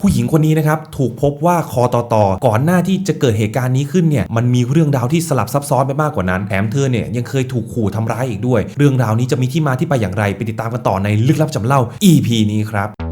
ผู้หญิงคนนี้นะครับถูกพบว่าคอตอตอก่อนหน้าที่จะเกิดเหตุการณ์นี้ขึ้นเนี่ยมันมีเรื่องราวที่สลับซับซ้อนไปมากกว่านั้นแถมเธอเนี่ยยังเคยถูกขู่ทำร้ายอีกด้วย เรื่องราวนี้จะมีที่มาที่ไปอย่างไรไปติดตามกันต่อในลึกลับจำเล่า EP นี้ครับ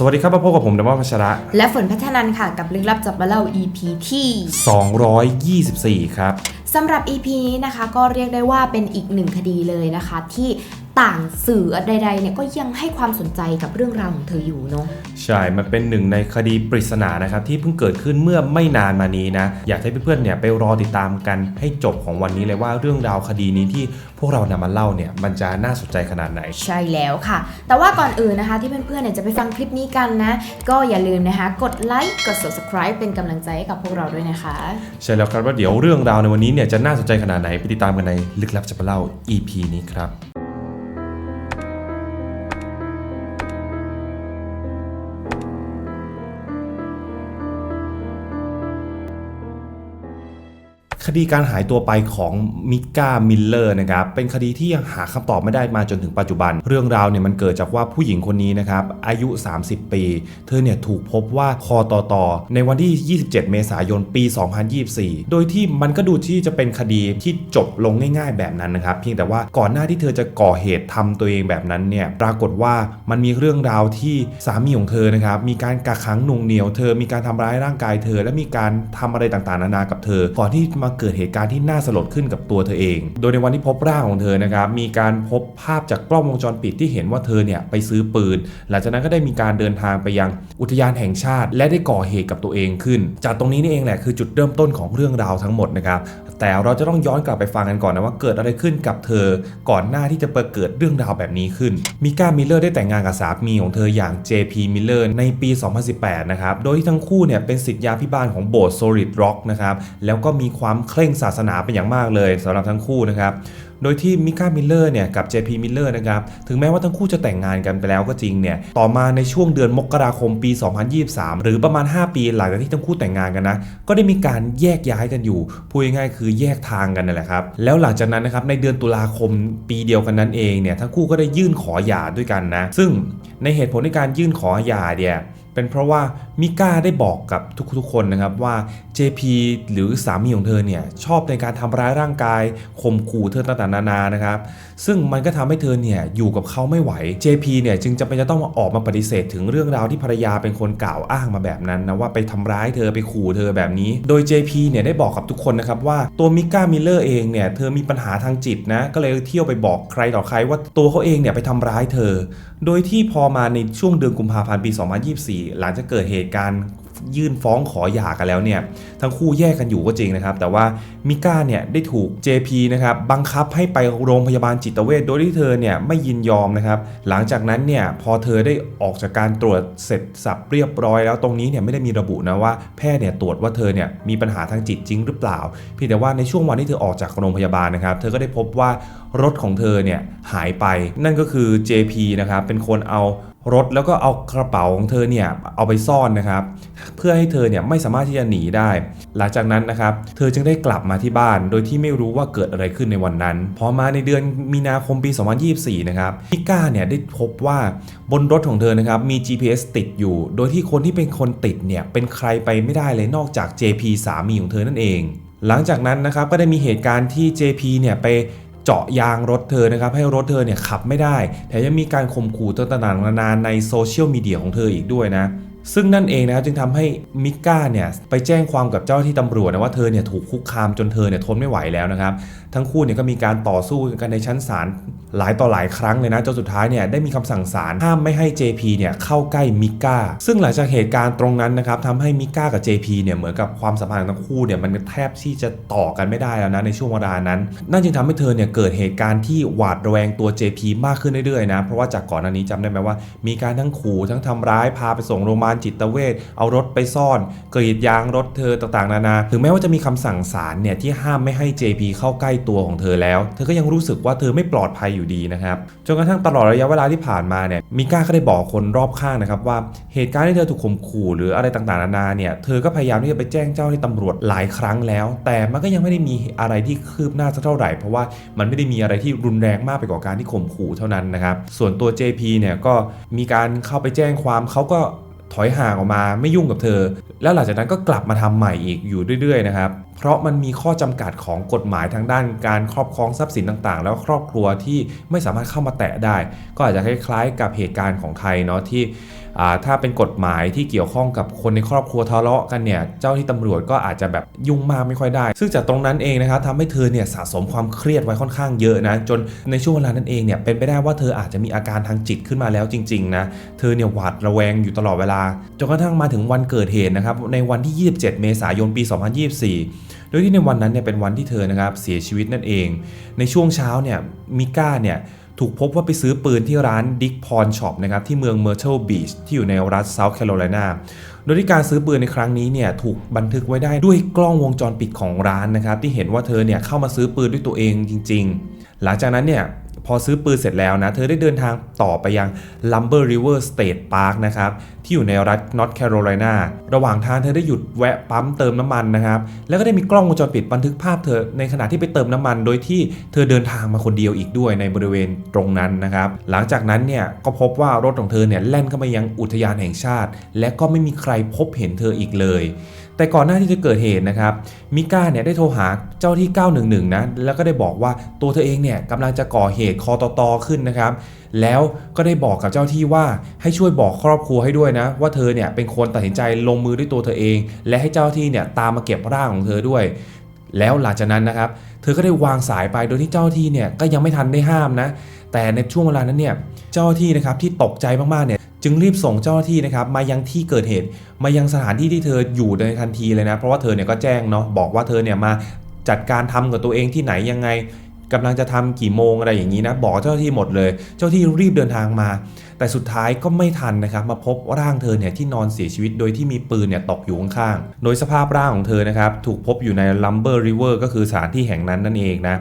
สวัสดีครับมาพบกับผมดมอพัชระ และฝนพัฒนันค่ะ กับลึกลับจับมาเล่า EP ที่ 224 ครับสำหรับ EP นี้นะคะก็เรียกได้ว่าเป็นอีกหนึ่งคดีเลยนะคะ ที่ ต่างสื่อใดๆเนี่ยก็ยังให้ความสนใจกับเรื่องราวของเธออยู่เนาะใช่ มันเป็นหนึ่งในคดีปริศนานะครับที่เพิ่งเกิดขึ้นเมื่อไม่นานมานี้นะ อยากให้เพื่อนๆเนี่ยไปรอติดตามกันให้จบของวันนี้เลยว่าเรื่องราวคดีนี้ที่พวกเรานำมาเล่าเนี่ยมันจะน่าสนใจขนาดไหน ใช่แล้วค่ะ แต่ว่าก่อนอื่นนะคะที่เพื่อนๆเนี่ยจะไปฟังคลิปนี้กันนะ ก็อย่าลืมนะคะ กดไลค์กด subscribe เป็นกำลังใจให้กับพวกเราด้วยนะคะ ใช่แล้วครับว่าเดี๋ยวเรื่องราวในวันนี้เนี่ยจะน่าสนใจขนาดไหนไปติดตามกันในลึกลับจะมาเล่า EP นี้ครับ คดีการหายตัวไปของมิก้ามิลเลอร์นะครับเป็นคดีที่ยังหาคำตอบไม่ได้มาจนถึงปัจจุบัน เรื่องราวเนี่ยมันเกิดจากว่าผู้หญิงคนนี้นะครับอายุ 30 ปี เธอเนี่ยถูกพบว่าคอตอตอในวันที่ 27 เมษายนปี 2024 โดยที่มันก็ดูที่จะเป็นคดีที่จบลงง่าย ๆ แบบนั้นนะครับเพียงแต่ว่าก่อนหน้าที่เธอจะก่อเหตุทำตัวเองแบบนั้นเนี่ยปรากฏว่ามันมีเรื่องราวที่สามีของเธอนะครับมีการกักขังหน่วงเหนียวเธอมีการทำร้ายร่างกายเธอ และมีการทำอะไรต่างๆนานากับเธอก่อนที่มาเกิดเหตุการณ์ที่น่าสลดขึ้นกับตัวเธอเอง โดยในวันที่พบร่างของเธอนะครับมีการพบภาพจากกล้องวงจรปิดที่เห็นว่าเธอเนี่ยไปซื้อปืน หลังจากนั้นก็ได้มีการเดินทางไปยังอุทยานแห่งชาติ และได้ก่อเหตุกับตัวเองขึ้น จากตรงนี้นี่เองแหละคือจุดเริ่มต้นของเรื่องราวทั้งหมดนะครับแต่เราจะต้องย้อนกลับไปฟังกันก่อนนะว่าเกิดอะไรขึ้นกับเธอ ก่อนหน้าที่จะเกิดเรื่องราวแบบนี้ขึ้น มิก้า มิลเลอร์ได้แต่งงานกับสามีของเธออย่าง JP มิลเลอร์ในปี 2018 นะครับ โดยที่ทั้งคู่เนี่ยเป็นศิษยาพิบาลของโบสถ์ Solid Rock นะครับ แล้วก็มีความเคร่งศาสนาเป็นอย่างมากเลยสำหรับทั้งคู่นะครับ โดยที่มิก้ามิลเลอร์เนี่ยกับ JP มิลเลอร์นะครับ ถึงแม้ว่าทั้งคู่จะแต่งงานกันไปแล้วก็จริงเนี่ย ต่อมาในช่วงเดือนมกราคมปี 2023 หรือประมาณ 5 ปีหลังจากที่ทั้งคู่แต่งงานกันนะ ก็ได้มีการแยกย้ายกันอยู่ พูดง่ายๆคือแยกทางกันนั่นแหละครับ แล้วหลังจากนั้นนะครับในเดือนตุลาคมปีเดียวกันนั้นเองเนี่ยทั้งคู่ก็ได้ยื่นขอหย่าด้วยกันนะ ซึ่งในเหตุผลในการยื่นขอหย่าเนี่ย เป็นเพราะว่ามิก้าได้บอกกับทุกๆคนนะครับว่า JP หรือสามีของเธอเนี่ยชอบในการทำร้ายร่างกายข่มขู่เธอต่างๆนานานะครับ ซึ่งมันก็ทำให้เธอเนี่ยอยู่กับเขาไม่ไหว JP เนี่ยจึงจำเป็นจะต้องมาออกมาปฏิเสธถึงเรื่องราวที่ภรรยาเป็นคนกล่าวอ้างมาแบบนั้นนะว่าไปทำร้ายเธอไปขู่เธอแบบนี้ โดย JP เนี่ยได้บอกกับทุกคนนะครับว่าตัวมิก้ามิลเลอร์เองเนี่ยเธอมีปัญหาทางจิตนะก็เลยเที่ยวไปบอกใครต่อใครว่าตัวเขาเองเนี่ยไปทำร้ายเธอ โดยที่พอมาในช่วงเดือนกุมภาพันธ์ปี 2024หลังจากเกิดเหตุการณ์ยื่นฟ้องขอหย่ากันแล้วเนี่ยทั้งคู่แยกกันอยู่ก็จริงนะครับ แต่ว่ามิก้าเนี่ยได้ถูก JP นะครับบังคับให้ไปโรงพยาบาลจิตเวชโดยที่เธอเนี่ยไม่ยินยอมนะครับหลังจากนั้นเนี่ยพอเธอได้ออกจากการตรวจเสร็จสับเรียบร้อยแล้วตรงนี้เนี่ยไม่ได้มีระบุนะว่าแพทย์เนี่ยตรวจว่าเธอเนี่ยมีปัญหาทางจิตจริงหรือเปล่าเพียงแต่ว่าในช่วงวันที่เธอออกจากโรงพยาบาลนะครับ เธอก็ได้พบว่ารถของเธอเนี่ยหายไป นั่นก็คือ JP นะครับเป็นคนเอา รถแล้วก็เอากระเป๋าของเธอเนี่ยเอาไปซ่อนนะครับ เพื่อให้เธอเนี่ยไม่สามารถที่จะหนีได้ หลังจากนั้นนะครับ เธอจึงได้กลับมาที่บ้าน โดยที่ไม่รู้ว่าเกิดอะไรขึ้นในวันนั้น พอมาในเดือนมีนาคมปี 2024 นะครับมิก้าเนี่ยได้พบว่าบนรถของเธอนะครับมี GPS ติดอยู่ โดยที่คนที่เป็นคนติดเนี่ยเป็นใครไปไม่ได้เลยนอกจาก JP สามีของเธอนั่นเองหลังจากนั้นนะครับก็ได้มีเหตุการณ์ที่ JP เนี่ยไป เจาะยางรถเธอนะครับให้รถเธอเนี่ยขับไม่ได้แถมยังมีการข่มขู่ต่างๆนานาในโซเชียลมีเดียของเธออีกด้วยนะซึ่งนั่นเองนะครับจึงทำให้มิก้าเนี่ยไปแจ้งความกับเจ้าหน้าที่ตำรวจนะว่าเธอเนี่ยถูกคุกคามจนเธอเนี่ยทนไม่ไหวแล้วนะครับทั้งคู่เนี่ยก็มีการต่อสู้กันในชั้นศาลหลายต่อหลายครั้งเลยนะจนสุดท้ายเนี่ยได้มีคำสั่งศาลห้ามไม่ให้ JP เนี่ยเข้าใกล้มิก้าซึ่งหลังจากเหตุการณ์ตรงนั้นนะครับทำให้มิก้ากับ JP เนี่ยเหมือนกับความสัมพันธ์ทั้งคู่เนี่ยมันแทบที่จะต่อกันไม่ได้แล้วนะในช่วงเวลานั้น นั่นจึงทำให้เธอเนี่ยเกิดเหตุการณ์ที่หวาดระแวงตัว JP มากขึ้นเรื่อยๆนะเพราะว่าจากก่อนหน้านี้จำได้ไหมว่า มีการทั้งขู่ทั้งทำร้ายพาไปส่งโรงพยาบาลจิตเวชเอารถไปซ่อนกรีดยางรถเธอต่างๆนานา ถึงแม้ว่าจะมีคำสั่งศาลเนี่ยที่ห้ามไม่ให้ JP เข้าใกล้ตัวของเธอแล้ว เธอก็ยังรู้สึกว่าเธอไม่ปลอดภัยอยู่ดีนะครับจนกระทั่งตลอดระยะเวลาที่ผ่านมาเนี่ยมิก้าก็ได้บอกคนรอบข้างนะครับว่าเหตุการณ์ที่เธอถูกข่มขู่หรืออะไรต่างๆนานาเนี่ยเธอก็พยายามที่จะไปแจ้งเจ้าที่ตำรวจหลายครั้งแล้ว แต่มันก็ยังไม่ได้มีอะไรที่คืบหน้าสักเท่าไหร่ เพราะว่ามันไม่ได้มีอะไรที่รุนแรงมากไปกว่าการที่ข่มขู่เท่านั้นนะครับส่วนตัว JP เนี่ยก็มีการเข้าไปแจ้งความเขาก็ ถอยห่างออกมาไม่ยุ่งกับเธอ แล้วหลังจากนั้นก็กลับมาทำใหม่อีกอยู่เรื่อยๆนะครับ เพราะมันมีข้อจำกัดของกฎหมายทางด้านการครอบครองทรัพย์สินต่างๆ แล้วครอบครัวที่ไม่สามารถเข้ามาแตะได้ ก็อาจจะคล้ายๆ กับเหตุการณ์ของไทยเนาะที่ ถ้าเป็นกฎหมายที่เกี่ยวข้องกับคนในครอบครัวทะเลาะกันเนี่ยเจ้าที่ตำรวจก็อาจจะแบบยุ่งมากไม่ค่อยได้ ซึ่งจากตรงนั้นเองนะครับทำให้เธอเนี่ยสะสมความเครียดไว้ค่อนข้างเยอะนะจนในช่วงเวลานั้นเองเนี่ยเป็นไปได้ว่าเธออาจจะมีอาการทางจิตขึ้นมาแล้วจริงๆนะเธอเนี่ยหวาดระแวงอยู่ตลอดเวลาจนกระทั่งมาถึงวันเกิดเหตุนะครับในวันที่ 27 เมษายนปี 2024 โดยที่ในวันนั้นเนี่ยเป็นวันที่เธอนะครับเสียชีวิตนั่นเอง ในช่วงเช้าเนี่ยมิก้าเนี่ย ถูกพบว่าไปซื้อปืนที่ร้านดิกพอนช็อปนะครับที่เมืองเมอร์เชลบีชที่อยู่ในรัฐเซาท์แคโรไลนาโดยที่การซื้อปืนในครั้งนี้เนี่ยถูกบันทึกไว้ได้ด้วยกล้องวงจรปิดของร้านนะครับที่เห็นว่าเธอเนี่ยเข้ามาซื้อปืนด้วยตัวเองจริง ๆ หลังจากนั้นเนี่ย พอซื้อปืนเสร็จแล้วนะ เธอได้เดินทางต่อไปยัง Lumber River State Park นะครับ ที่อยู่ในรัฐ North Carolina ระหว่างทางเธอได้หยุดแวะปั๊มเติมน้ำมันนะครับ แล้วก็ได้มีกล้องวงจรปิดบันทึกภาพเธอในขณะที่ไปเติมน้ำมัน โดยที่เธอเดินทางมาคนเดียวอีกด้วยในบริเวณตรงนั้นนะครับ หลังจากนั้นเนี่ยก็พบว่ารถของเธอเนี่ยแล่นเข้ามายังอุทยานแห่งชาติ และก็ไม่มีใครพบเห็นเธออีกเลย แต่ก่อนหน้าที่จะเกิดเหตุนะครับมิก้าเนี่ยได้โทรหาเจ้าที่ 911 นะแล้วก็ได้บอกว่าตัวเธอเองเนี่ยกำลังจะก่อเหตุคอตตอขึ้นนะครับ แล้วก็ได้บอกกับเจ้าที่ว่าให้ช่วยบอกครอบครัวให้ด้วยนะ ว่าเธอเนี่ยเป็นคนตัดสินใจลงมือด้วยตัวเธอเอง และให้เจ้าที่เนี่ยตามมาเก็บร่างของเธอด้วย แล้วหลังจากนั้นนะครับ เธอก็ได้วางสายไปโดยที่เจ้าที่เนี่ยก็ยังไม่ทันได้ห้ามนะ แต่ในช่วงเวลานั้นเนี่ยเจ้าที่นะครับที่ตกใจมากๆเนี่ยจึงรีบส่งเจ้าหน้าที่นะครับมายังที่เกิดเหตุ มายังสถานที่ที่เธออยู่ในทันทีเลยนะ เพราะว่าเธอเนี่ยก็แจ้งเนาะบอกว่าเธอเนี่ยมาจัดการทำกับตัวเองที่ไหนยังไงกำลังจะทำกี่โมงอะไรอย่างนี้นะบอกเจ้าหน้าที่หมดเลย เจ้าหน้าที่รีบเดินทางมา แต่สุดท้ายก็ไม่ทันนะครับมาพบร่างเธอเนี่ยที่นอนเสียชีวิตโดยที่มีปืนเนี่ยตกอยู่ข้างๆโดยสภาพร่างของเธอนะครับถูกพบอยู่ใน Lumber River ก็คือสถานที่แห่งนั้นนั่นเองนะ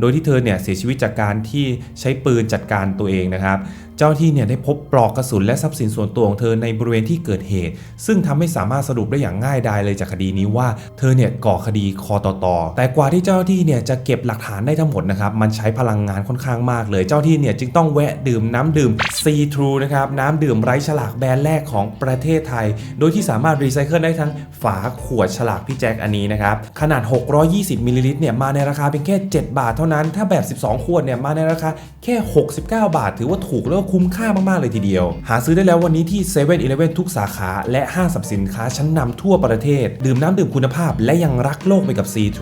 โดยที่เธอเนี่ยเสียชีวิตจากการที่ใช้ปืนจัดการตัวเองนะครับ เจ้าที่เนี่ยได้พบปลอกกระสุนและทรัพย์สินส่วนตัวของเธอในบริเวณที่เกิดเหตุ ซึ่งทำให้สามารถสรุปได้อย่างง่ายดายเลยจากคดีนี้ว่าเธอเนี่ยก่อคดีคอต่อตอแต่กว่าที่เจ้าที่เนี่ยจะเก็บหลักฐานได้ทั้งหมดนะครับมันใช้พลังงานค่อนข้างมากเลยเจ้าที่เนี่ยจึงต้องแวะดื่มน้ำดื่ม C True นะครับน้ำดื่มไร้ฉลากแบรนด์แรกของประเทศไทย โดยที่สามารถรีไซเคิลได้ทั้งฝาขวดฉลากพี่แจ็คอันนี้นะครับขนาด 620มิลลิลิตรเนี่ยมาในราคาเพียงแค่ 7 บาทเท่านั้นถ้าแบบ 12 ขวดเนี่ยมาในราคาแค่ 69 บาท ถือว่าถูกแล้วก็คุ้มค่ามาก ๆ เลยทีเดียว หาซื้อได้แล้ววันนี้ที่7 e เ e ่ e อทุกสาขาและห้างสรรพสินค้าชั้นนำทั่วประเทศ ดื่มน้ำดื่มคุณภาพและยังรักโลกไปกับ C2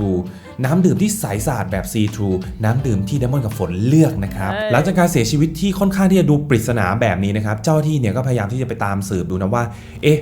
น้ำดื่มที่ใสสะอาดแบบ C2 น้ำดื่มที่เดมอนกับฝนเลือกนะครับ หลังจากการเสียชีวิตที่ค่อนข้างที่จะดูปริศนาแบบนี้นะครับ เจ้าที่เนี่ยก็พยายามที่จะไปตามสืบดูนะว่า เอ๊ะ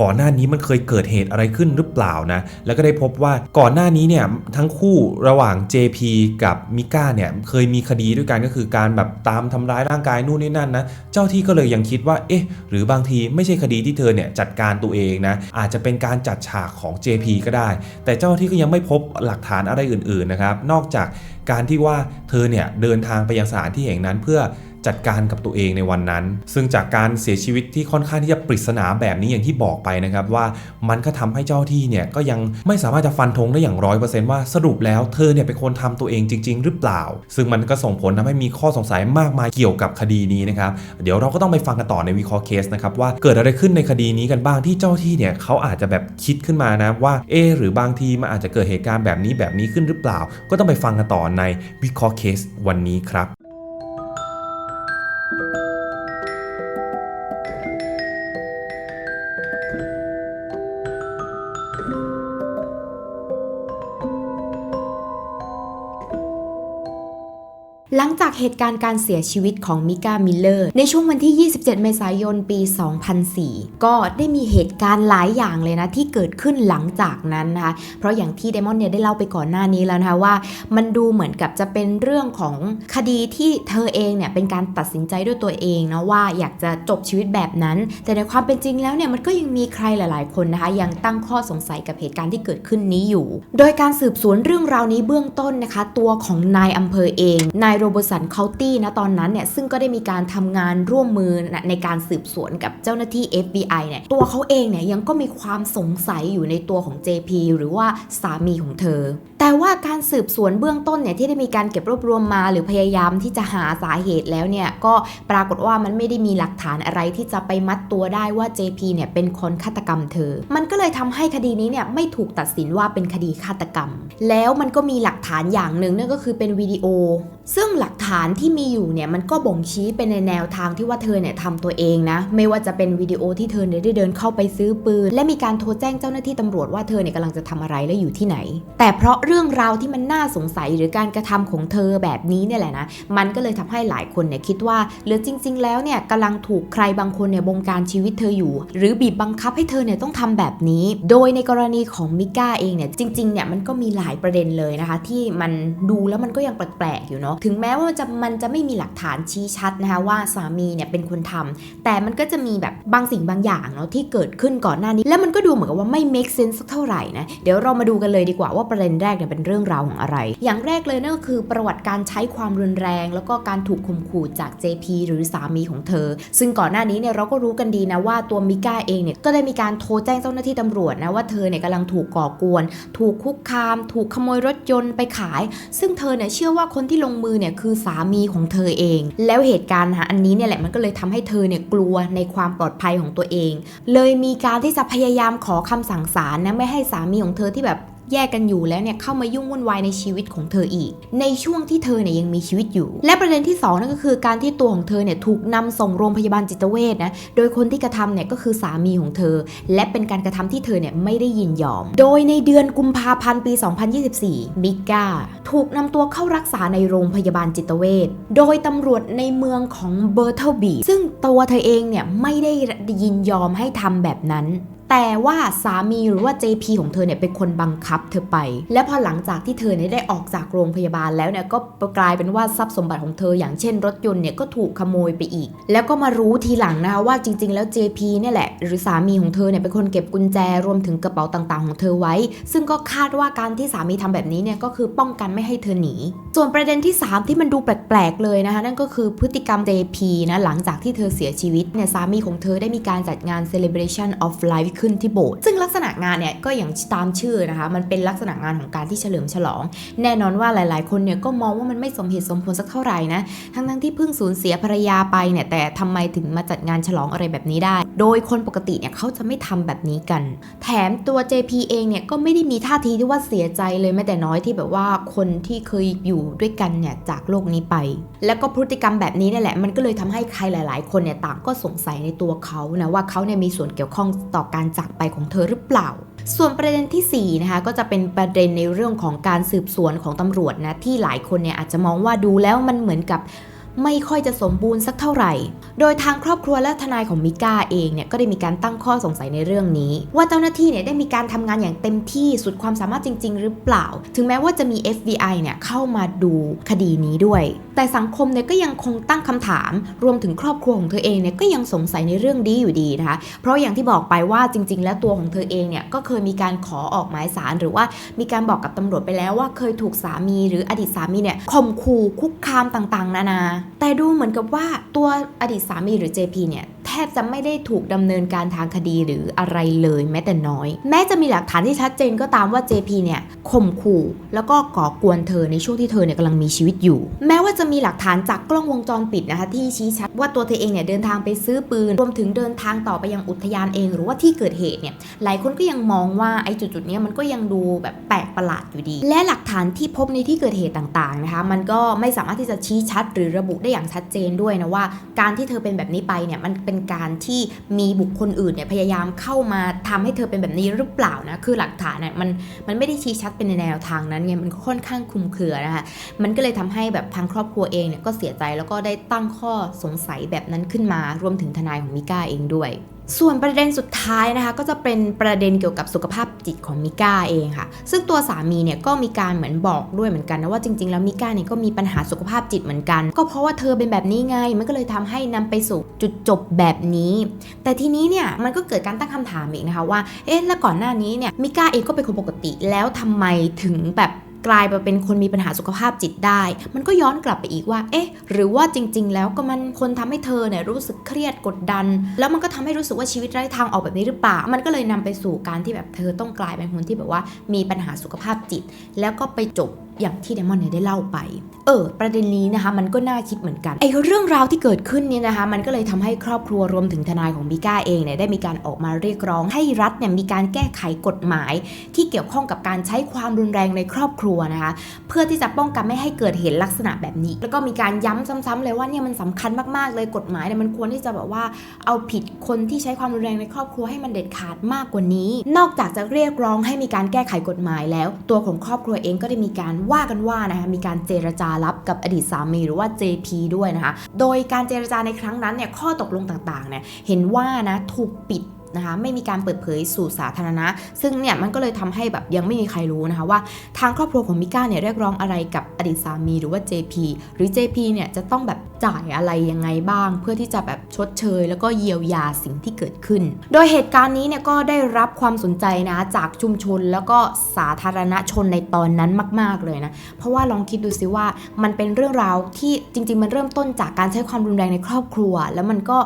ก่อนหน้านี้มันเคยเกิดเหตุอะไรขึ้นหรือเปล่านะแล้วก็ได้พบว่าก่อนหน้านี้เนี่ยทั้งคู่ระหว่าง JP กับมิก้าเนี่ยเคยมีคดีด้วยกันก็คือการแบบตามทำร้ายร่างกายนู่นนี่นั่นนะเจ้าที่ก็เลยยังคิดว่าเอ๊ะหรือบางทีไม่ใช่คดีที่เธอเนี่ยจัดการตัวเองนะอาจจะเป็นการจัดฉากของ JP ก็ได้ แต่เจ้าที่ก็ยังไม่พบหลักฐานอะไรอื่นๆนะครับนอกจากการที่ว่าเธอเนี่ยเดินทางไปยังสถานที่แห่งนั้นเพื่อ จัดการกับตัวเองในวันนั้น ซึ่งจากการเสียชีวิตที่ค่อนข้างที่จะปริศนาแบบนี้อย่างที่บอกไปนะครับว่ามันก็ทำให้เจ้าที่เนี่ยก็ยังไม่สามารถจะฟันธงได้อย่างร้อยเปอร์เซนต์ว่าสรุปแล้วเธอเนี่ยเป็นคนทำตัวเองจริง ๆ หรือเปล่า ซึ่งมันก็ส่งผลทำให้มีข้อสงสัยมากมายเกี่ยวกับคดีนี้นะครับเดี๋ยวเราก็ต้องไปฟังกันต่อในวิเคราะห์เคสนะครับว่าเกิดอะไรขึ้นในคดีนี้กันบ้างที่เจ้าที่เนี่ยเขาอาจจะแบบคิดขึ้นมานะว่าเอหรือบางทีมันอาจจะเกิดเหตุการณ์แบบนี้แบบนี้ขึ้นหรือเปล่า ก็ต้องไปฟังกันต่อในวิเคราะห์เคสวันนี้ครับ เหตุการณ์การเสียชีวิตของมิก้ามิลเลอร์ในช่วงวันที่ 27 เมษายนปี 2004 ก็ได้มีเหตุการณ์หลายอย่างเลยนะที่เกิดขึ้นหลังจากนั้นนะคะเพราะอย่างที่เดมอนเนี่ยได้เล่าไปก่อนหน้านี้แล้วนะคะว่า มันดูเหมือนกับจะเป็นเรื่องของคดีที่เธอเองเนี่ยเป็นการตัดสินใจด้วยตัวเองนะว่าอยากจะจบชีวิตแบบนั้น แต่ในความเป็นจริงแล้วเนี่ยมันก็ยังมีใครหลาย ๆ คนนะคะยังตั้งข้อสงสัยกับเหตุการณ์ที่เกิดขึ้นนี้อยู่ โดยการสืบสวนเรื่องราวนี้เบื้องต้นนะคะ ตัวของนายอำเภอเอง นายโรบสันเคาตี้นะตอนนั้นเนี่ยซึ่งก็ได้มีการทำงานร่วมมือในการสืบสวนกับเจ้าหน้าที่ FBI เนี่ยตัวเขาเองเนี่ยยังก็มีความสงสัยอยู่ในตัวของ JP หรือว่าสามีของเธอแต่ว่าการสืบสวนเบื้องต้นเนี่ยที่ได้มีการเก็บรวบรวมมา หรือพยายามที่จะหาสาเหตุแล้วเนี่ยก็ปรากฏว่ามันไม่ได้มีหลักฐานอะไรที่จะไปมัดตัวได้ว่า JP เนี่ยเป็นคนฆาตกรรมเธอ มันก็เลยทำให้คดีนี้เนี่ยไม่ถูกตัดสินว่าเป็นคดีฆาตกรรม แล้วมันก็มีหลักฐานอย่างหนึ่งนั่นก็คือเป็นวิดีโอ ซึ่งหลักฐานที่มีอยู่เนี่ยมันก็บ่งชี้ไปในแนวทางที่ว่าเธอเนี่ยทำตัวเองนะ ไม่ว่าจะเป็นวิดีโอที่เธอเนี่ยได้เดินเข้าไปซื้อปืน และมีการโทรแจ้งเจ้าหน้าที่ตำรวจว่าเธอเนี่ยกำลังจะทำอะไรและอยู่ที่ไหน แต่เพราะเรื่องราวที่มันน่าสงสัยหรือการกระทำของเธอแบบนี้เนี่ยแหละนะ มันก็เลยทำให้หลายคนเนี่ยคิดว่าหรือจริง ๆ แล้วเนี่ยกำลังถูกใครบางคนเนี่ยบงการชีวิตเธออยู่ หรือบีบบังคับให้เธอเนี่ยต้องทำแบบนี้ โดยในกรณีของมิก้าเองเนี่ยจริงๆเนี่ยมันก็มีหลายประเด็นเลยนะคะ ที่มันดูแล้วมันก็ยังแปลกๆอยู่เนาะถึงแม้ว่าจะมันจะไม่มีหลักฐานชี้ชัดนะคะว่าสามีเนี่ยเป็นคนทำแต่มันก็จะมีแบบบางสิ่งบางอย่างเนาะที่เกิดขึ้นก่อนหน้านี้ แล้วมันก็ดูเหมือนกับว่าไม่ make sense สักเท่าไหร่นะเดี๋ยวเรามาดูกันเลยดีกว่าว่าประเด็นแรกเนี่ยเป็นเรื่องราวของอะไร อย่างแรกเลยนั่นก็คือประวัติการใช้ความรุนแรง แล้วก็การถูกข่มขู่จาก JP หรือสามีของเธอ ซึ่งก่อนหน้านี้เนี่ยเราก็รู้กันดีนะว่าตัวมิก้าเองเนี่ยก็ได้มีการโทรแจ้งเจ้าหน้าที่ตำรวจนะว่าเธอเนี่ยกำลังถูกก่อกวน ถูกคุกคาม ถูกขโมยรถยนต์ไปขาย ซึ่งเธอเนี่ยเชื่อว่าคนที่ลงมือเนี่ยคือสามีของเธอเอง แล้วเหตุการณ์นะอันนี้เนี่ยแหละมันก็เลยทำให้เธอเนี่ยกลัวในความปลอดภัยของตัวเอง เลยมีการที่จะพยายามขอคำสั่งศาลนะไม่ให้สามีของเธอที่แบบ แยกกันอยู่แล้วเนี่ยเข้ามายุ่งวุ่นวายในชีวิตของเธออีก ในช่วงที่เธอเนี่ยยังมีชีวิตอยู่ และประเด็นที่สองนั่นก็คือการที่ตัวของเธอเนี่ยถูกนำส่งโรงพยาบาลจิตเวชนะโดยคนที่กระทำเนี่ยก็คือสามีของเธอ และเป็นการกระทำที่เธอเนี่ยไม่ได้ยินยอม โดยในเดือนกุมภาพันธ์ปี 2024 มิก้า ถูกนำตัวเข้ารักษาในโรงพยาบาลจิตเวชโดยตำรวจในเมืองของเบอร์เทลบีซึ่งตัวเธอเองเนี่ยไม่ได้ยินยอมให้ทำแบบนั้น แต่ว่าสามีหรือว่า JP ของเธอเนี่ยเป็นคนบังคับเธอไป และพอหลังจากที่เธอเนี่ยได้ออกจากโรงพยาบาลแล้วเนี่ยก็กลายเป็นว่าทรัพย์สมบัติของเธออย่างเช่นรถยนต์เนี่ยก็ถูกขโมยไปอีก แล้วก็มารู้ทีหลังนะคะว่าจริง ๆ แล้ว JP เนี่ยแหละ หรือสามีของเธอเนี่ยเป็นคนเก็บกุญแจรวมถึงกระเป๋าต่างๆ ของเธอไว้ ซึ่งก็คาดว่าการที่สามีทำแบบนี้เนี่ยก็คือป้องกันไม่ให้เธอหนี ส่วนประเด็นที่ 3 ที่มันดูแปลกๆเลยนะคะนั่นก็คือพฤติกรรม JP นะหลังจากที่เธอเสียชีวิตเนี่ยสามีของเธอได้มีการจัดงาน celebration of life ขึ้นที่โบสถ์ซึ่งลักษณะงานเนี่ยก็อย่างตามชื่อนะคะ มันเป็นลักษณะงานของการที่เฉลิมฉลอง แน่นอนว่าหลาย ๆ คนเนี่ยก็มองว่ามันไม่สมเหตุสมผลสักเท่าไหร่นะทั้งๆที่เพิ่งสูญเสียภรรยาไปเนี่ยแต่ทำไมถึงมาจัดงานฉลองอะไรแบบนี้ได้ โดยคนปกติเนี่ยเขาจะไม่ทำแบบนี้กัน แถมตัว JP เองเนี่ยก็ไม่ได้มีท่าทีที่ว่าเสียใจเลยแม้แต่น้อยที่แบบว่าคนที่เคยอยู่ด้วยกันเนี่ยจากโลกนี้ไป แล้วก็พฤติกรรมแบบนี้นี่แหละ มันก็เลยทำให้ใครหลาย ๆ คนเนี่ยต่างก็สงสัยในตัวเขานะว่าเขาเนี่ยมีส่วนเกี่ยวข้องต่อการจากไปของเธอหรือเปล่า ส่วนประเด็นทีสี่4นะคะก็จะเป็นประเด็นในเรื่องของการสืบสวนของตำรวจนะที่หลายคนเนี่ยอาจจะมองว่าดูแล้วมันเหมือนกับ ไม่ค่อยจะสมบูรณ์สักเท่าไหร่ โดยทางครอบครัวและทนายของมิก้าเองเนี่ยก็ได้มีการตั้งข้อสงสัยในเรื่องนี้ ว่าเจ้าหน้าที่เนี่ยได้มีการทำงานอย่างเต็มที่สุดความสามารถจริง ๆ หรือเปล่า ถึงแม้ว่าจะมี FBI เนี่ยเข้ามาดูคดีนี้ด้วย แต่สังคมเนี่ยก็ยังคงตั้งคำถาม รวมถึงครอบครัวของเธอเองเนี่ยก็ยังสงสัยในเรื่องนี้อยู่ดีนะคะเพราะอย่างที่บอกไปว่าจริง ๆ แล้วตัวของเธอเองเนี่ยก็เคยมีการขอออกหมายสารหรือว่ามีการบอกกับตำรวจไปแล้วว่าเคยถูกสามีหรืออดีตสามีเนี่ยข่มขู่คุกคามต่างๆ นานาแต่ดูเหมือนกับว่าตัวอดีตสามีหรือ JP เนี่ย แทบจะไม่ได้ถูกดำเนินการทางคดีหรืออะไรเลยแม้แต่น้อย แม้จะมีหลักฐานที่ชัดเจนก็ตามว่า JP เนี่ยข่มขู่ แล้วก็ก่อกวนเธอในช่วงที่เธอเนี่ยกำลังมีชีวิตอยู่ แม้ว่าจะมีหลักฐานจากกล้องวงจรปิดนะคะ ที่ชี้ชัดว่าตัวเธอเองเนี่ยเดินทางไปซื้อปืนรวมถึงเดินทางต่อไปยังอุทยานเอง หรือว่าที่เกิดเหตุเนี่ยหลายคนก็ยังมองว่าไอ้จุดๆเนี้ยมันก็ยังดูแบบแปลกประหลาดอยู่ดี และหลักฐานที่พบในที่เกิดเหตุต่างๆนะคะมันก็ไม่สามารถที่จะชี้ชัด หรือระบุได้อย่างชัดเจนด้วยนะว่า การที่เธอเป็นแบบนี้ไปเนี่ยมันเป็นการที่มีบุคคลอื่นเนี่ยพยายามเข้ามาทำให้เธอเป็นแบบนี้หรือเปล่านะคือหลักฐานเนี่ยมันมันไม่ได้ชี้ชัดเป็นในแนวทางนั้นไงมันค่อนข้างคลุมเครือนะคะมันก็เลยทำให้แบบทางครอบครัวเองเนี่ยก็เสียใจแล้วก็ได้ตั้งข้อสงสัยแบบนั้นขึ้นมา รวมถึงทนายของมิก้าเองด้วย ส่วนประเด็นสุดท้ายนะคะ ก็จะเป็นประเด็นเกี่ยวกับสุขภาพจิตของมิก้าเองค่ะ ซึ่งตัวสามีเนี่ยก็มีการเหมือนบอกด้วยเหมือนกันนะว่าจริง ๆ แล้วมิก้าเนี่ยก็มีปัญหาสุขภาพจิตเหมือนกัน ก็เพราะว่าเธอเป็นแบบนี้ไง มันก็เลยทำให้นำไปสู่จุดจบแบบนี้ แต่ทีนี้เนี่ยมันก็เกิดการตั้งคำถามอีกนะคะว่าเอ๊ะแล้วก่อนหน้านี้เนี่ยมิก้าเองก็เป็นคนปกติแล้วทำไมถึงแบบ กลายมาเป็นคนมีปัญหาสุขภาพจิตได้ มันก็ย้อนกลับไปอีกว่า เอ๊ะ หรือว่าจริง ๆ แล้วก็มันคนทำให้เธอเนี่ยรู้สึกเครียดกดดัน แล้วมันก็ทำให้รู้สึกว่าชีวิตไร้ทางออกแบบนี้หรือเปล่า มันก็เลยนำไปสู่การที่แบบเธอต้องกลายเป็นคนที่แบบว่ามีปัญหาสุขภาพจิต แล้วก็ไปจบ อย่างที่เดมอนเนี่ยได้เล่าไป เออ ประเด็นนี้นะคะ มันก็น่าคิดเหมือนกันไอ้เรื่องราวที่เกิดขึ้นเนี่ยนะคะ มันก็เลยทำให้ครอบครัวรวมถึงทนายของมิก้าเองเนี่ยได้มีการออกมาเรียกร้องให้รัฐเนี่ยมีการแก้ไขกฎหมาย ที่เกี่ยวข้องกับการใช้ความรุนแรงในครอบครัวนะคะ เพื่อที่จะป้องกันไม่ให้เกิดเหตุลักษณะแบบนี้ แล้วก็มีการย้ำซ้ำๆเลยว่าเนี่ยมันสำคัญมากๆเลยกฎหมายเนี่ยมันควรที่จะแบบว่าเอาผิดคนที่ใช้ความรุนแรงในครอบครัวให้มันเด็ดขาดมากกว่านี้ นอกจากจะเรียกร้องให้มีการแก้ไขกฎหมายแล้ว ตัวของครอบครัวเองก็ได้มีการว่ากันว่านะคะมีการเจรจารับกับอดีตสามีหรือว่า JP ด้วยนะคะ โดยการเจรจาในครั้งนั้นเนี่ยข้อตกลงต่างๆเนี่ยเห็นว่านะถูกปิด นะคะไม่มีการเปิดเผยสู่สาธารณะ ซึ่งเนี่ยมันก็เลยทำให้แบบยังไม่มีใครรู้นะคะว่าทางครอบครัวของมิก้าเนี่ยเรียกร้องอะไรกับอดีตสามีหรือว่า JP หรือ JP เนี่ยจะต้องแบบจ่ายอะไรยังไงบ้าง เพื่อที่จะแบบชดเชย แล้วก็เยียวยาสิ่งที่เกิดขึ้น โดยเหตุการณ์นี้เนี่ยก็ได้รับความสนใจนะจากชุมชนแล้วก็สาธารณชนในตอนนั้นมาก ๆเลยนะเพราะว่าลองคิดดูซิว่ามันเป็นเรื่องราวที่จริง ๆ มันเริ่มต้นจากการใช้ความรุนแรงในครอบครัว แล้วมันก็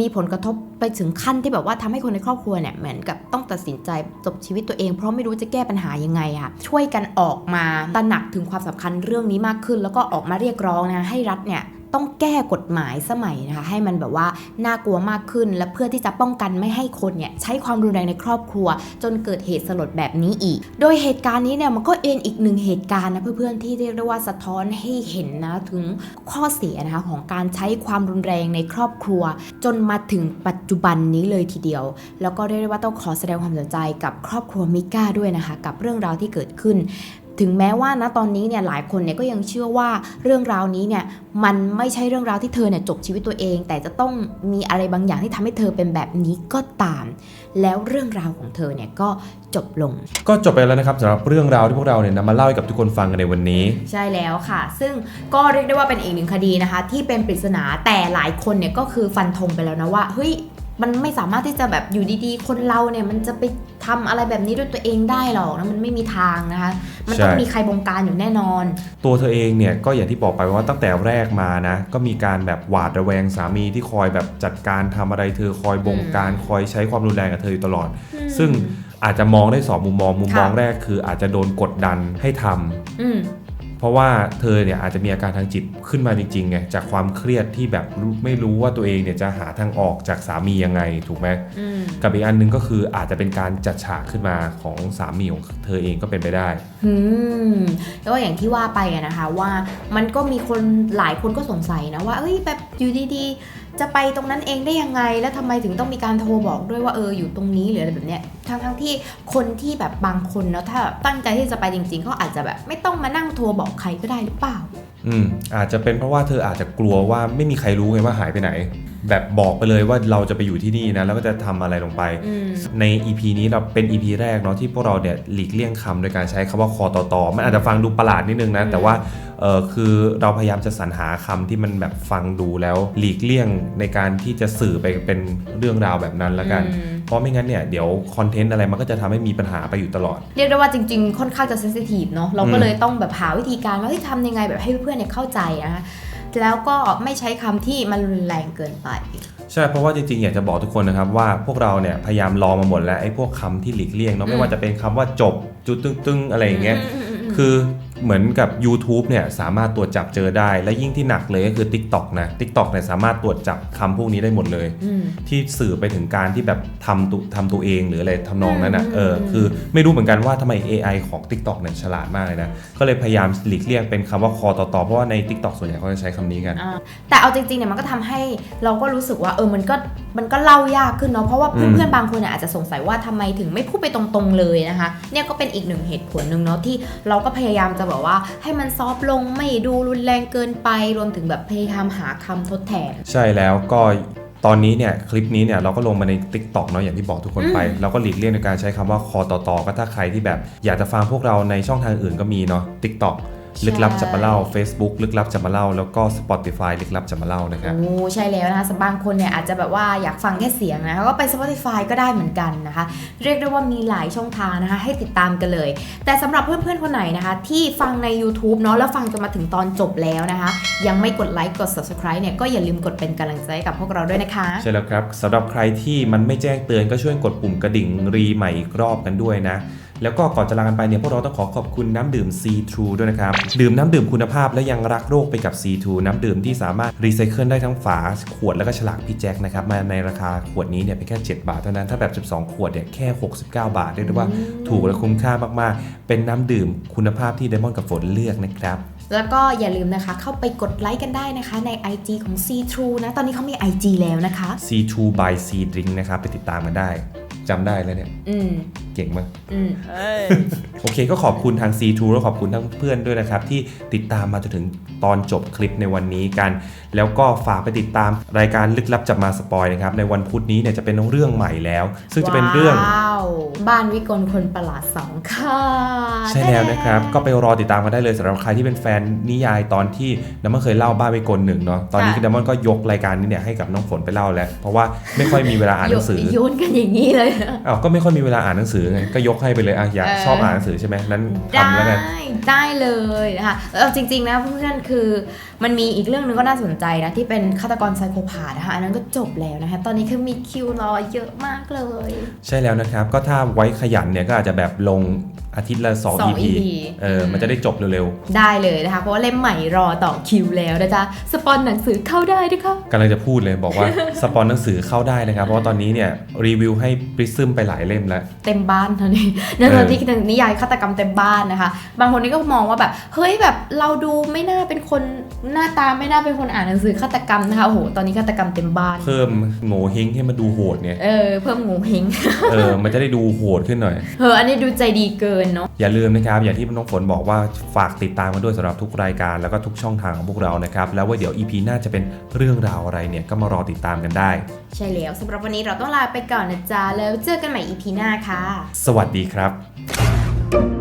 มีผลกระทบไปถึงขั้นที่แบบว่าทำให้คนในครอบครัวเนี่ยเหมือนกับต้องตัดสินใจจบชีวิตตัวเอง เพราะไม่รู้จะแก้ปัญหายังไงค่ะช่วยกันออกมาตระหนักถึงความสำคัญเรื่องนี้มากขึ้น แล้วก็ออกมาเรียกร้องนะให้รัฐเนี่ย ต้องแก้กฎหมายสมัยนะคะให้มันแบบว่าน่ากลัวมากขึ้น และเพื่อที่จะป้องกันไม่ให้คนเนี่ยใช้ความรุนแรงในครอบครัว จนเกิดเหตุสลดแบบนี้อีก โดยเหตุการณ์นี้เนี่ยมันก็เอ็นอีกหนึ่งเหตุการณ์นะเพื่อนๆที่เรียกได้ว่าสะท้อนให้เห็นนะถึงข้อเสียนะคะของการใช้ความรุนแรงในครอบครัว จนมาถึงปัจจุบันนี้เลยทีเดียว แล้วก็เรียกได้ว่าต้องขอแสดงความสนใจกับครอบครัวมิก้าด้วยนะคะ กับเรื่องราวที่เกิดขึ้น ถึงแม้ว่านะตอนนี้เนี่ยหลายคนเนี่ยก็ยังเชื่อว่าเรื่องราวนี้เนี่ยมันไม่ใช่เรื่องราวที่เธอเนี่ยจบชีวิตตัวเอง แต่จะต้องมีอะไรบางอย่างที่ทำให้เธอเป็นแบบนี้ก็ตาม แล้วเรื่องราวของเธอเนี่ยก็จบลง ก็จบไปแล้วนะครับสำหรับเรื่องราวที่พวกเราเนี่ยนำมาเล่าให้กับทุกคนฟังกันในวันนี้ ใช่แล้วค่ะ ซึ่งก็เรียกได้ว่าเป็นอีกหนึ่งคดีนะคะ ที่เป็นปริศนาแต่หลายคนเนี่ยก็คือฟันธงไปแล้วนะว่าเฮ้ย มันไม่สามารถที่จะแบบอยู่ดีๆ คนเราเนี่ยมันจะไปทำอะไรแบบนี้ด้วยตัวเองได้หรอกนะมันไม่มีทางนะคะ มันต้องใช่มีใครบงการอยู่แน่นอน ตัวเธอเองเนี่ยก็อย่างที่บอกไปว่าตั้งแต่แรกมานะ ก็มีการแบบหวาดระแวงสามีที่คอยแบบจัดการทำอะไรเธอคอยบงการคอยใช้ความรุนแรงกับเธออยู่ตลอด ซึ่งอาจจะมองได้สองมุมมอง มุมมองค่ะแรกคืออาจจะโดนกดดันให้ทำอืม เพราะว่าเธอเนี่ยอาจจะมีอาการทางจิตขึ้นมาจริงๆไงจากความเครียดที่แบบรู้ไม่รู้ว่าตัวเองเนี่ยจะหาทางออกจากสามียังไงถูกไหมอืมกับอีกอันหนึงก็คืออาจจะเป็นการจัดฉากขึ้นมาของสามีของเธอเองก็เป็นไปได้อืมแล้วก็อย่างที่ว่าไปอะนะคะว่ามันก็มีคนหลายคนก็สงสัยนะว่าเอ้ยแบบอยู่ดีๆ จะไปตรงนั้นเองได้ยังไง แล้วทำไมถึงต้องมีการโทรบอกด้วยว่าเอออยู่ตรงนี้หรืออะไรแบบเนี้ยทั้งทั้งๆที่คนที่แบบบางคนเนาะถ้าตั้งใจที่จะไปจริงๆเขาอาจจะแบบไม่ต้องมานั่งโทรบอกใครก็ได้หรือเปล่า อืมอาจจะเป็นเพราะว่าเธออาจจะกลัวว่าไม่มีใครรู้ไงว่าหายไปไหน แบบบอกไปเลยว่าเราจะไปอยู่ที่นี่นะแล้วก็จะทำอะไรลงไปอืมใน EP นี้เราเป็น EP แรกเนาะที่พวกเราเนี่ยหลีกเลี่ยงคำโดยการใช้คำว่าคอตอตอมันอาจจะฟังดูประหลาดนิดนึงนะอืมแต่ว่า เออคือเราพยายามจะสรรหาคำที่มันแบบฟังดูแล้วหลีกเลี่ยงในการที่จะสื่อไปเป็นเรื่องราวแบบนั้นแล้วกันอืมเพราะไม่งั้นเนี่ยเดี๋ยวคอนเทนต์อะไรมันก็จะทำให้มีปัญหาไปอยู่ตลอด เรียกได้ว่าจริง ๆ ค่อนข้างจะเซนซิทีฟเนาะเราก็อืมเลยต้องแบบหาวิธีการว่าเฮ้ยทำยังไงแบบให้เพื่อนๆเนี่ยเข้าใจนะคะแล้วก็ไม่ใช้คำที่มันรุนแรงเกินไปใช่เพราะว่าจริงๆอยากจะบอกทุกคนนะครับว่าพวกเราเนี่ยพยายามลองมาหมดแล้วไอ้พวกคำที่หลีกเลี่ยงเนาะอืไม่มว่าจะเป็นคำว่าจบจุดตึ้งๆอะไรอย่างเงี้ยมมมมคือ เหมือนกับ YouTube เนี่ยสามารถตรวจจับเจอได้ และยิ่งที่หนักเลยก็คือ TikTok นะ TikTok เนี่ยสามารถตรวจจับคำพวกนี้ได้หมดเลยอืมที่สื่อไปถึงการที่แบบทำตุทำตัวเองหรืออะไรทำนองนั้นอะอืมเอออืมคือไม่รู้เหมือนกันว่าทำไม AI ของ TikTok เนี่ยฉลาดมากเลยนะ ก็เลยพยายามหลีกเลี่ยงเป็นคำว่าคอต่อต่อเพราะว่าใน TikTok ส่วนใหญ่เขาจะใช้คำนี้กันอ่าแต่เอาจริงๆเนี่ยมันก็ทำให้เราก็รู้สึกว่าเออมันก็มันก็เล่ายากขึ้นเนาะเพราะว่าอืมเพื่อนๆบางคนเนี่ยอาจจะสงสัยว่าทำไมถึงไม่พูดไปตรงๆเลยนะคะเนี่ยก็เป็นอีกหนึ่งเหตุผลหนึ่งเนาะที่เราก็พยายามจะแบบว่าให้มันซอฟต์ลงไม่ดูรุนแรงเกินไปรวมถึงแบบพยายามหาคำทดแทน ใช่แล้วก็ตอนนี้เนี่ยคลิปนี้เนี่ยเราก็ลงมาใน Tik t o k เนาะอย่างที่บอกทุกคนไปอืมเราก็หลีกเลี่ยงในการใช้คำว่าคอต่อต่อก็ถ้าใครที่แบบ อยากจะฟังพวกเราในช่องทางอื่นก็มีเนาะ TikTok ลึกลับจับมาเล่า Facebook ลึกลับจับมาเล่า แล้วก็ Spotify ลึกลับจับมาเล่านะครับโอ้ใช่แล้วนะคะสำหรับบางคนเนี่ยอาจจะแบบว่าอยากฟังแค่เสียงนะคะก็ไป Spotify ก็ได้เหมือนกันนะคะ เรียกได้ว่ามีหลายช่องทางนะคะ ให้ติดตามกันเลย แต่สำหรับเพื่อนๆคนไหนนะคะ ที่ฟังใน YouTube เนาะแล้วฟังจนมาถึงตอนจบแล้วนะคะ ยังไม่กดไลค์กด Subscribe เนี่ยก็อย่าลืมกดเป็นกำลังใจให้กับพวกเราด้วยนะคะ ใช่แล้วครับสำหรับใครที่มันไม่แจ้งเตือนก็ช่วยกดปุ่มกระดิ่งรีใหม่อีกรอบกันด้วยนะ แล้วก็ก่อนจะลากันไปเนี่ยพวกเราต้องขอขอบคุณน้ำดื่ม C True ด้วยนะครับ ดื่มน้ำดื่มคุณภาพและยังรักโลกไปกับ C True น้ำดื่มที่สามารถรีไซเคิลได้ทั้งฝาขวดแล้วก็ฉลากพี่แจ็คนะครับมาในราคาขวดนี้เนี่ยเพียงแค่ 7 บาทเท่านั้นถ้าแบบ 12 ขวดเนี่ยแค่ 69 บาทเรียกได้ว่าถูกและคุ้มค่ามากๆ เป็นน้ำดื่มคุณภาพที่ไดมอนด์กับฝนเลือกนะครับแล้วก็อย่าลืมนะคะเข้าไปกดไลค์กันได้นะคะใน IG ของ C True นะ ตอนนี้เขามี IG แล้วนะคะ C2 by C Drink นะครับไปติดตามกันได้ จำได้แล้วเนี่ยอืมเก่งมาก อืมโอเคก็ขอบคุณทาง C2 แล้วขอบคุณทั้งเพื่อนด้วยนะครับ ที่ติดตามมาจนถึงตอนจบคลิปในวันนี้กันแล้วก็ฝากไปติดตามรายการลึกลับจับมาสปอยนะครับในวันพุธนี้เนี่ยจะเป็นเรื่องใหม่แล้ว ซึ่งจะเป็นเรื่องว้าวบ้านวิกลคนประหลาดสองค่ะ ใช่แล้วนะครับ ก็ไปรอติดตามกันได้เลยสำหรับใครที่เป็นแฟนนิยายตอนที่ดัมมอนเคยเล่าบ้านไปกลหนึ่งเนาะตอนนี้ค่ะดัมมอนก็ยกรายการนี้เนี่ยให้กับน้องฝนไปเล่าแล้ว เพราะว่าไม่ค่อยมีเวลาอ่านหนังสือโยนกันอย่างนี้เลยนะอ้าวก็ไม่ค่อยมีเวลาอ่านหนังสือไงก็ยกให้ไปเลยอะอยากเออชอบอ่านหนังสือใช่ไหมนั้นได้ทำแล้วกันได้เลยนะคะเอาจริงๆนะเพื่อนๆคือมันมีอีกเรื่องหนึงก็น่าสนใจนะที่เป็นฆาตกรไซโคพาธนะคะอันนั้นก็จบแล้วนะคะตอนนี้คือมีคิวรอเยอะมากเลย ใช่แล้วนะครับ ก็ถ้าไว้ขยันเนี่ยก็อาจจะแบบลงอาทิตย์ละสอง2 EP EP เออมันจะได้จบเร็วได้เลยนะคะ เพราะว่าเล่มใหม่รอต่อคิวแล้วนะจ๊ะ สปอนหนังสือเข้าได้ด้วยค่ะๆกำลังจะพูดเลยบอกว่าสปอนหนังสือเข้าได้นะครับ เพราะว่าตอนนี้เนี่ยรีวิวให้ปริซึมไปหลายเล่มแล้ว เต็มบ้านตอนนี้ในตอนที่นิยายฆาตกรรมเต็มบ้านนะคะ บางคนนี่ก็มองว่าแบบเฮ้ยแบบเราดูไม่น่าเป็นคนหน้าตาไม่น่าเป็นคนอ่านหนังสือฆาตกรรมนะคะโอ้โหตอนนี้ฆาตกรรมเต็มบ้าน เพิ่มโง่เฮงให้มาดูโหดเนี่ยเออเพิ่มงูเฮงเออมันจะได้ดูโหดขึ้นหน่อยเอออันนี้ดูใจดีเกินเนาะอย่าลืมนะครับ อย่างที่น้องฝนบอกว่าฝากติดตามกันด้วยสำหรับทุกรายการแล้วก็ทุกช่องทางของพวกเรานะครับ แล้วว่าเดี๋ยว EP หน้าจะเป็นเรื่องราวอะไรเนี่ยก็มารอติดตามกันได้ ใช่แล้วสำหรับวันนี้เราต้องลาไปก่อนนะจ๊ะแล้วเจอกันใหม่ EP หน้าค่ะ สวัสดีครับ